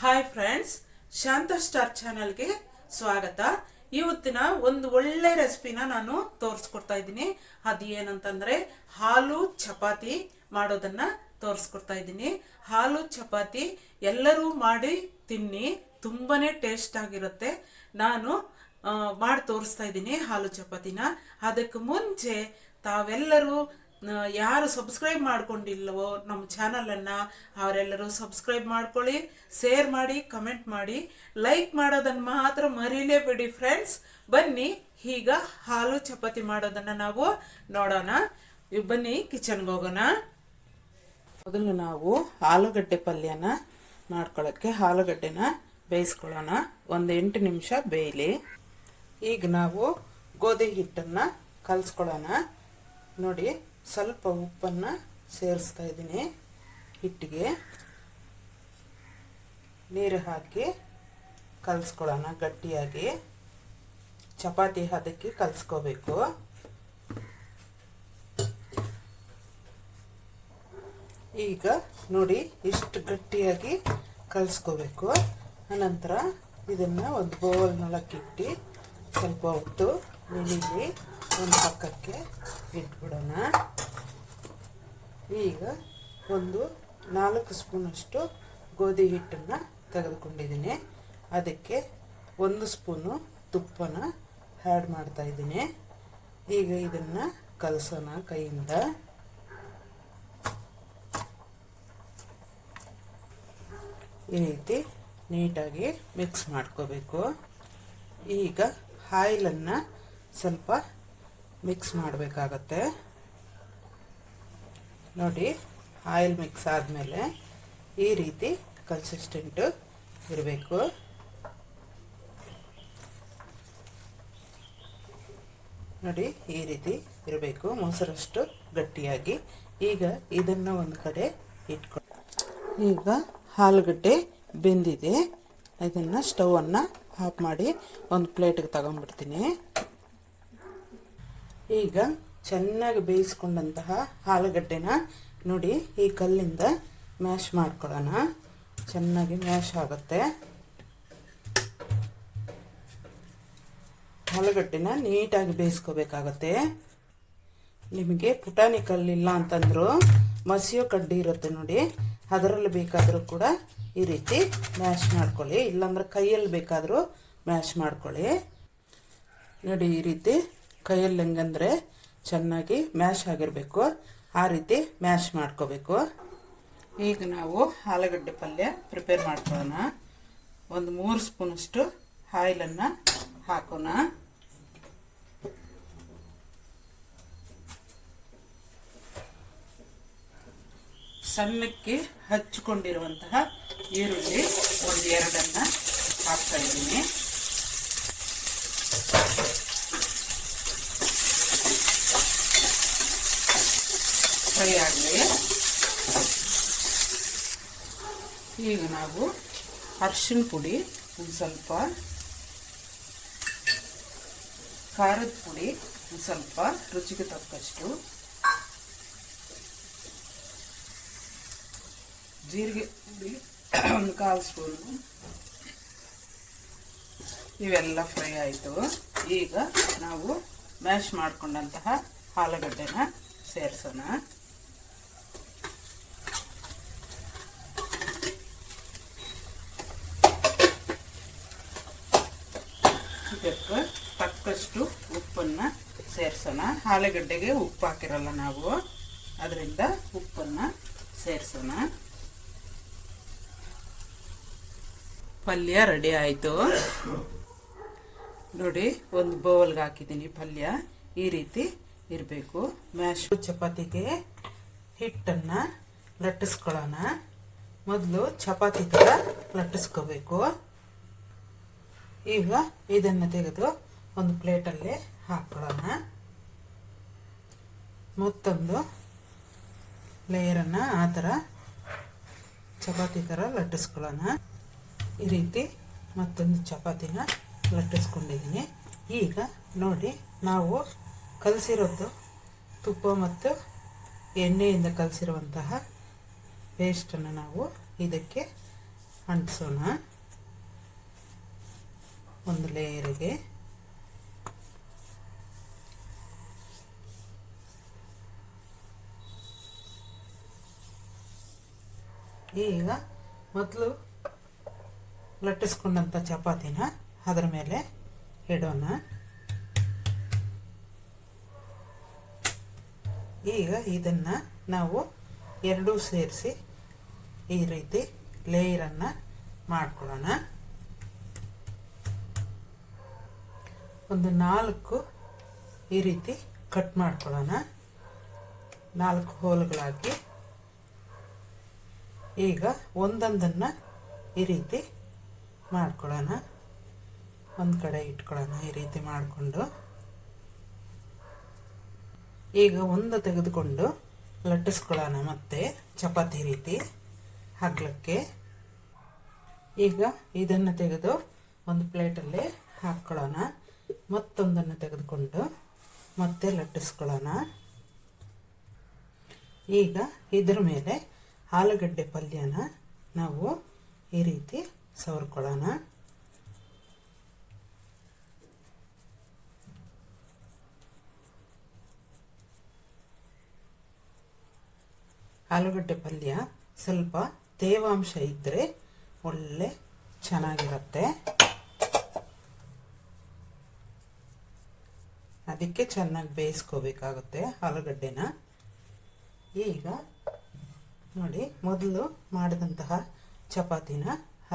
Hi friends ಶಾಂತ star ಚಾನಲ್ಗೆ ಸ್ವಾಗತ. ಇವತ್ತಿನ ಒಂದು ಒಳ್ಳೆ ರೆಸಿಪಿನ ನಾನು ತೋರಿಸ್ಕೊಡ್ತಾ ಇದ್ದೀನಿ. ಅದು ಏನಂತಂದರೆ ಹಾಲು ಚಪಾತಿ ಮಾಡೋದನ್ನ ತೋರಿಸ್ಕೊಡ್ತಾ ಇದ್ದೀನಿ. ಹಾಲು ಚಪಾತಿ ಎಲ್ಲರೂ ಮಾಡಿ ತಿನ್ನಿ, ತುಂಬಾನೇ ಟೇಸ್ಟ್ ಆಗಿರುತ್ತೆ. ನಾನು ಮಾಡಿ ತೋರಿಸ್ತಾ ಇದ್ದೀನಿ ಹಾಲು ಚಪಾತಿನ. ಅದಕ್ಕೆ ಮುಂಚೆ ತಾವೆಲ್ಲರೂ ಯಾರು ಸಬ್ಸ್ಕ್ರೈಬ್ ಮಾಡ್ಕೊಂಡಿಲ್ಲವೋ ನಮ್ಮ ಚಾನಲನ್ನು ಅವರೆಲ್ಲರೂ ಸಬ್ಸ್ಕ್ರೈಬ್ ಮಾಡ್ಕೊಳ್ಳಿ ಶೇರ್ ಮಾಡಿ ಕಮೆಂಟ್ ಮಾಡಿ ಲೈಕ್ ಮಾಡೋದನ್ನು ಮಾತ್ರ ಮರೀಲೇಬೇಡಿ ಫ್ರೆಂಡ್ಸ್ ಬನ್ನಿ, ಈಗ ಹಾಲು ಚಪಾತಿ ಮಾಡೋದನ್ನು ನಾವು ನೋಡೋಣ. ಬನ್ನಿ ಕಿಚನ್ಗೆ ಹೋಗೋಣ. ಮೊದಲು ನಾವು ಆಲೂಗಡ್ಡೆ ಪಲ್ಯನ ಮಾಡ್ಕೊಳ್ಳೋಕ್ಕೆ ಆಲೂಗಡ್ಡೆನ ಬೇಯಿಸ್ಕೊಳ್ಳೋಣ. ಒಂದು ಎಂಟು ನಿಮಿಷ ಬೇಯಲಿ. ಈಗ ನಾವು ಗೋಧಿ ಹಿಟ್ಟನ್ನು ಕಲಿಸ್ಕೊಳ್ಳೋಣ. ನೋಡಿ ಸ್ವಲ್ಪ ಉಪ್ಪನ್ನು ಸೇರಿಸ್ತಾ ಇದ್ದೀನಿ ಹಿಟ್ಟಿಗೆ. ನೀರು ಹಾಕಿ ಕಲಿಸ್ಕೊಳ್ಳೋಣ ಗಟ್ಟಿಯಾಗಿ. ಚಪಾತಿ ಅದಕ್ಕೆ ಕಲಿಸ್ಕೋಬೇಕು. ಈಗ ನೋಡಿ ಇಷ್ಟು ಗಟ್ಟಿಯಾಗಿ ಕಲಿಸ್ಕೋಬೇಕು. ಅನಂತರ ಇದನ್ನು ಒಂದು ಬೌಲ್ನೊಳಕ್ಕಿಟ್ಟು ಸ್ವಲ್ಪ ಉಪ್ಪು ನೆನೆಲಿ ಒಂದು ಪಕ್ಕಕ್ಕೆ ಇಟ್ಬಿಡೋಣ. ಈಗ ಒಂದು ನಾಲ್ಕು ಸ್ಪೂನಷ್ಟು ಗೋಧಿ ಹಿಟ್ಟನ್ನು ತೆಗೆದುಕೊಂಡಿದ್ದೀನಿ. ಅದಕ್ಕೆ ಒಂದು ಸ್ಪೂನು ತುಪ್ಪನ ಆ್ಯಡ್ ಮಾಡ್ತಾಯಿದ್ದೀನಿ ಈಗ ಇದನ್ನು ಕಲಸೋಣ ಕೈಯಿಂದ. ಈ ರೀತಿ ನೀಟಾಗಿ ಮಿಕ್ಸ್ ಮಾಡ್ಕೋಬೇಕು. ಈಗ ಆಯಿಲನ್ನು ಸ್ವಲ್ಪ ಮಿಕ್ಸ್ ಮಾಡಬೇಕಾಗತ್ತೆ. ನೋಡಿ ಆಯಿಲ್ ಮಿಕ್ಸ್ ಆದಮೇಲೆ ಈ ರೀತಿ ಕನ್ಸಿಸ್ಟೆಂಟು ಇರಬೇಕು. ನೋಡಿ, ಈ ರೀತಿ ಇರಬೇಕು. ಮೊಸರಷ್ಟು ಗಟ್ಟಿಯಾಗಿ. ಈಗ ಇದನ್ನು ಒಂದು ಕಡೆ ಇಟ್ಕೊಂಡು ಈಗ ಆಲೂಗಡ್ಡೆ ಬೆಂದಿದೆ. ಇದನ್ನು ಸ್ಟವನ್ನು ಆಫ್ ಮಾಡಿ ಒಂದು ಪ್ಲೇಟಿಗೆ ತಗೊಂಡ್ಬಿಡ್ತೀನಿ. ಈಗ ಚೆನ್ನಾಗಿ ಬೇಯಿಸ್ಕೊಂಡಂತಹ ಆಲೂಗಡ್ಡೆನ ನೋಡಿ ಈ ಕಲ್ಲಿಂದ ಮ್ಯಾಶ್ ಮಾಡ್ಕೊಳ್ಳೋಣ. ಚೆನ್ನಾಗಿ ಮ್ಯಾಶ್ ಆಗುತ್ತೆ. ಆಲೂಗಡ್ಡೆನ ನೀಟಾಗಿ ಬೇಯಿಸ್ಕೋಬೇಕಾಗತ್ತೆ. ನಿಮಗೆ ಪುಟಾಣಿ ಕಲ್ಲಿಲ್ಲ ಅಂತಂದ್ರು ಮಸಿಯೋ ಕಡ್ಡಿ ಇರುತ್ತೆ ನೋಡಿ, ಅದರಲ್ಲಿ ಬೇಕಾದರೂ ಕೂಡ ಈ ರೀತಿ ಮ್ಯಾಶ್ ಮಾಡ್ಕೊಳ್ಳಿ. ಇಲ್ಲಾಂದ್ರೆ ಕೈಯಲ್ಲಿ ಬೇಕಾದರೂ ಮ್ಯಾಶ್ ಮಾಡ್ಕೊಳ್ಳಿ. ನೋಡಿ ಈ ರೀತಿ ಕೈಯಲ್ಲಿ ಹೆಂಗಂದ್ರೆ ಚೆನ್ನಾಗಿ ಮ್ಯಾಶ್ ಆಗಿರಬೇಕು. ಆ ರೀತಿ ಮ್ಯಾಶ್ ಮಾಡ್ಕೋಬೇಕು. ಈಗ ನಾವು ಆಲೂಗಡ್ಡೆ ಪಲ್ಯ ಪ್ರಿಪೇರ್ ಮಾಡ್ಕೊಳ್ಳೋಣ. ಒಂದು ಮೂರು ಸ್ಪೂನಷ್ಟು ಆಯಿಲನ್ನು ಹಾಕೋಣ. ಸಣ್ಣಕ್ಕೆ ಹಚ್ಚಿಕೊಂಡಿರುವಂತಹ ಈರುಳ್ಳಿ ಒಂದು ಎರಡನ್ನು ಹಾಕ್ತಾ ಇದ್ದೀನಿ. ಫ್ರೈ ಆಗಲಿ ಈಗ ನಾವು ಅರ್ಶಿನ ಪುಡಿ, ಒಂದು ಸ್ವಲ್ಪ ಖಾರದ ಪುಡಿ, ಒಂದು ಸ್ವಲ್ಪ ರುಚಿಗೆ ತಕ್ಕಷ್ಟು ಜೀರಿಗೆ ಪುಡಿ, ಒಂದು ಕಾಲು ಸ್ಪೂನು ಇವೆಲ್ಲ ಫ್ರೈ ಆಯಿತು. ಈಗ ನಾವು ಮ್ಯಾಶ್ ಮಾಡಿಕೊಂಡಂತಹ ಆಲೂಗಡ್ಡೆನ ಸೇರಿಸೋಣ. ಇದಕ್ಕೆ ತಕ್ಕಷ್ಟು ಉಪ್ಪನ್ನು ಸೇರಿಸೋಣ. ಆಲೂಗಡ್ಡೆಗೆ ಉಪ್ಪು ಹಾಕಿರಲ್ಲ ನಾವು. ಅದರಿಂದ ಉಪ್ಪನ್ನು ಸೇರಿಸೋಣ. ಪಲ್ಯ ರೆಡಿ ಆಯಿತು. ನೋಡಿ, ಒಂದು ಬೌಲ್ಗೆ ಹಾಕಿದ್ದೀನಿ ಪಲ್ಯ. ಈ ರೀತಿ ಇರಬೇಕು. ಮ್ಯಾಶ್ ಚಪಾತಿಗೆ ಹಿಟ್ಟನ್ನು ಲಟ್ಟಿಸ್ಕೊಳ್ಳೋಣ. ಮೊದಲು ಚಪಾತಿ ಥರ ಲಟ್ಟಿಸ್ಕೋಬೇಕು. ಈಗ ಇದನ್ನು ತೆಗೆದು ಒಂದು ಪ್ಲೇಟಲ್ಲಿ ಹಾಕ್ಕೊಳ್ಳೋಣ. ಮತ್ತೊಂದು ಲೇಯರನ್ನು ಆ ಥರ ಚಪಾತಿ ಥರ ಲಟ್ಟಿಸ್ಕೊಳ್ಳೋಣ. ಈ ರೀತಿ ಮತ್ತೊಂದು ಚಪಾತಿನ ಲಟ್ಟಿಸ್ಕೊಂಡಿದ್ದೀನಿ. ಈಗ ನೋಡಿ, ನಾವು ಕಲಸಿರೋದು ತುಪ್ಪ ಮತ್ತು ಎಣ್ಣೆಯಿಂದ ಕಲಸಿರುವಂತಹ ಪೇಸ್ಟನ್ನು ನಾವು ಇದಕ್ಕೆ ಅಂಟಿಸೋಣ. ಒಂದು ಲೇಯರಿಗೆ. ಈಗ ಮೊದಲು ಲಟ್ಟಿಸ್ಕೊಂಡಂಥ ಚಪಾತಿನ ಅದರ ಮೇಲೆ ಇಡೋಣ. ಈಗ ಇದನ್ನು ನಾವು ಎರಡೂ ಸೇರಿಸಿ ಈ ರೀತಿ ಲೇಯರನ್ನು ಮಾಡ್ಕೊಳ್ಳೋಣ. ಒಂದು ನಾಲ್ಕು ಈ ರೀತಿ ಕಟ್ ಮಾಡ್ಕೊಳ್ಳೋಣ. ನಾಲ್ಕು ಹೋಲ್ಗಳಾಕಿ ಈಗ ಒಂದೊಂದನ್ನು ಈ ರೀತಿ ಮಾಡ್ಕೊಳ್ಳೋಣ. ಒಂದು ಕಡೆ ಇಟ್ಕೊಳ್ಳೋಣ ಈ ರೀತಿ ಮಾಡಿಕೊಂಡು. ಈಗ ಒಂದು ತೆಗೆದುಕೊಂಡು ಲಟ್ಟಿಸ್ಕೊಳ್ಳೋಣ ಮತ್ತೆ ಚಪಾತಿ ರೀತಿ ಹಗ್ಲಕ್ಕೆ ಈಗ ಇದನ್ನು ತೆಗೆದು ಒಂದು ಪ್ಲೇಟಲ್ಲಿ ಹಾಕ್ಕೊಳ್ಳೋಣ. ಮತ್ತೊಂದನ್ನು ತೆಗೆದುಕೊಂಡು ಮತ್ತೆ ಲಟ್ಟಿಸ್ಕೊಳ್ಳೋಣ. ಈಗ ಇದ್ರ ಮೇಲೆ ಆಲೂಗಡ್ಡೆ ಪಲ್ಯನ ನಾವು ಈ ರೀತಿ ಸವರ್ಕೊಳ್ಳೋಣ. ಆಲೂಗಡ್ಡೆ ಪಲ್ಯ ಸ್ವಲ್ಪ ತೇವಾಂಶ ಇದ್ದರೆ ಒಳ್ಳೆ ಚೆನ್ನಾಗಿರುತ್ತೆ. ಅದಕ್ಕೆ ಚೆನ್ನಾಗಿ ಬೇಯಿಸ್ಕೋಬೇಕಾಗುತ್ತೆ ಆಲೂಗಡ್ಡೆನ. ಈಗ ನೋಡಿ, ಮೊದಲು ಮಾಡಿದಂತಹ ಚಪಾತಿನ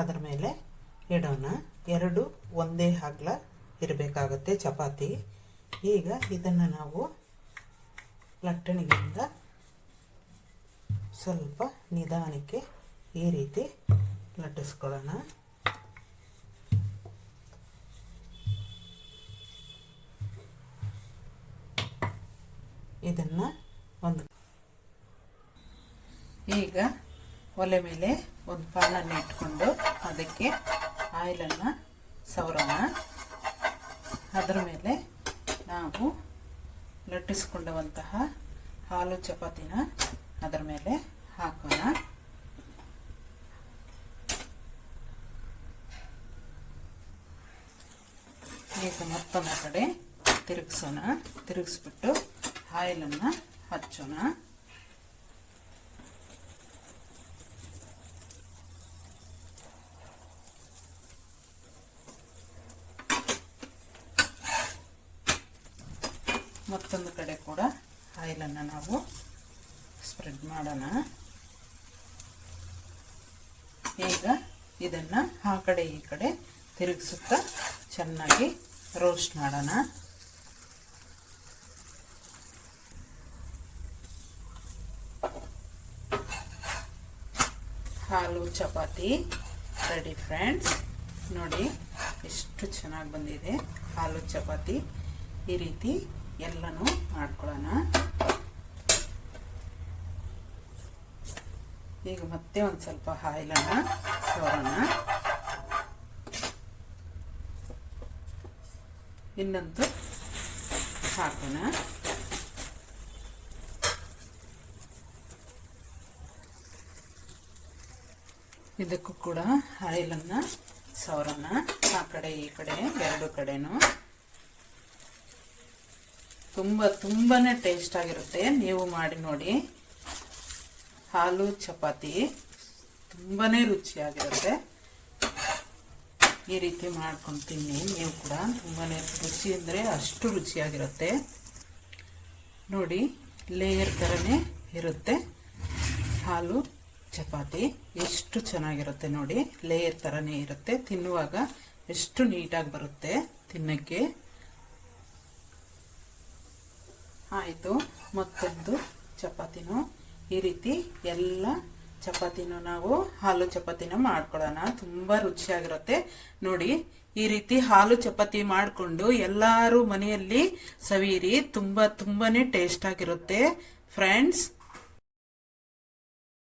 ಅದರ ಮೇಲೆ ಇಡೋಣ. ಎರಡು ಒಂದೇ ಹಗ್ಲ ಇರಬೇಕಾಗುತ್ತೆ ಚಪಾತಿ. ಈಗ ಇದನ್ನು ನಾವು ಲಟ್ಟಣಿಗೆಯಿಂದ ಸ್ವಲ್ಪ ನಿಧಾನಕ್ಕೆ ಈ ರೀತಿ ಲಟ್ಟಿಸ್ಕೊಳ್ಳೋಣ. ಇದನ್ನು ಒಂದು ಈಗ ಒಲೆ ಮೇಲೆ ಒಂದು ಪಾನನ್ನು ಇಟ್ಕೊಂಡು ಅದಕ್ಕೆ ಆಯಿಲನ್ನು ಸವರೋಣ. ಅದರ ಮೇಲೆ ನಾವು ಲಟ್ಟಿಸಿಕೊಂಡವಂತಹ ಹಾಲು ಚಪಾತಿನ ಅದರ ಮೇಲೆ ಹಾಕೋಣ. ಈಗ ಮತ್ತೊಂದು ಕಡೆ ತಿರುಗಿಸೋಣ. ತಿರುಗಿಸ್ಬಿಟ್ಟು ಆಯಿಲನ್ನು ಹಚ್ಚೋಣ. ಮತ್ತೊಂದು ಕಡೆ ಕೂಡ ಆಯಿಲನ್ನು ನಾವು ಸ್ಪ್ರೆಡ್ ಮಾಡೋಣ. ಈಗ ಇದನ್ನು ಆ ಕಡೆ ಈ ಕಡೆ ತಿರುಗಿಸುತ್ತಾ ಚೆನ್ನಾಗಿ ರೋಸ್ಟ್ ಮಾಡೋಣ. ಹಾಲು ಚಪಾತಿ. ರೆಡಿ ಫ್ರೆಂಡ್ಸ್ ನೋಡಿ ಎಷ್ಟು ಚೆನ್ನಾಗಿ ಬಂದಿದೆ. ಹಾಲು ಚಪಾತಿ. ಈ ರೀತಿ ಎಲ್ಲನೂ ಮಾಡ್ಕೊಳ್ಳೋಣ. ಈಗ ಮತ್ತೆ ಒಂದು ಸ್ವಲ್ಪ ಆಯಿಲನ್ನು ಸೋರೋಣ. ಇನ್ನೊಂದು ಹಾಕೋಣ. ಇದಕ್ಕೂ ಕೂಡ ಆಯಿಲನ್ನು, ಸವರನ್ನ, ಆ ಕಡೆ ಈ ಕಡೆ, ಎರಡು ಕಡೆನೂ. ತುಂಬ ತುಂಬಾ ಟೇಸ್ಟ್ ಆಗಿರುತ್ತೆ. ನೀವು ಮಾಡಿ ನೋಡಿ. ಹಾಲು, ಚಪಾತಿ ತುಂಬಾ ರುಚಿಯಾಗಿರುತ್ತೆ. ಈ ರೀತಿ ಮಾಡ್ಕೊಂಡು ತಿನ್ನಿ. ನೀವು ಕೂಡ ತುಂಬಾ ರುಚಿ ಅಂದರೆ ಅಷ್ಟು ರುಚಿಯಾಗಿರುತ್ತೆ. ನೋಡಿ ಲೇಯರ್ ಥರನೇ ಇರುತ್ತೆ. ಹಾಲು ಚಪಾತಿ ಎಷ್ಟು ಚೆನ್ನಾಗಿರುತ್ತೆ ನೋಡಿ ಲೇಯರ್ ಥರನೇ ಇರುತ್ತೆ. ತಿನ್ನುವಾಗ ಎಷ್ಟು ನೀಟಾಗಿ ಬರುತ್ತೆ ತಿನ್ನಕ್ಕೆ. ಆಯಿತು, ಮತ್ತೊಂದು ಚಪಾತಿನೂ. ಈ ರೀತಿ ಎಲ್ಲ ಚಪಾತಿನೂ ನಾವು ಹಾಲು ಚಪಾತಿನ ಮಾಡ್ಕೊಳ್ಳೋಣ. ತುಂಬ ರುಚಿಯಾಗಿರುತ್ತೆ. ನೋಡಿ, ಈ ರೀತಿ ಹಾಲು ಚಪಾತಿ ಮಾಡಿಕೊಂಡು ಎಲ್ಲರೂ ಮನೆಯಲ್ಲಿ ಸವೀರಿ ತುಂಬ ತುಂಬಾ ಟೇಸ್ಟ್ ಆಗಿರುತ್ತೆ. ಫ್ರೆಂಡ್ಸ್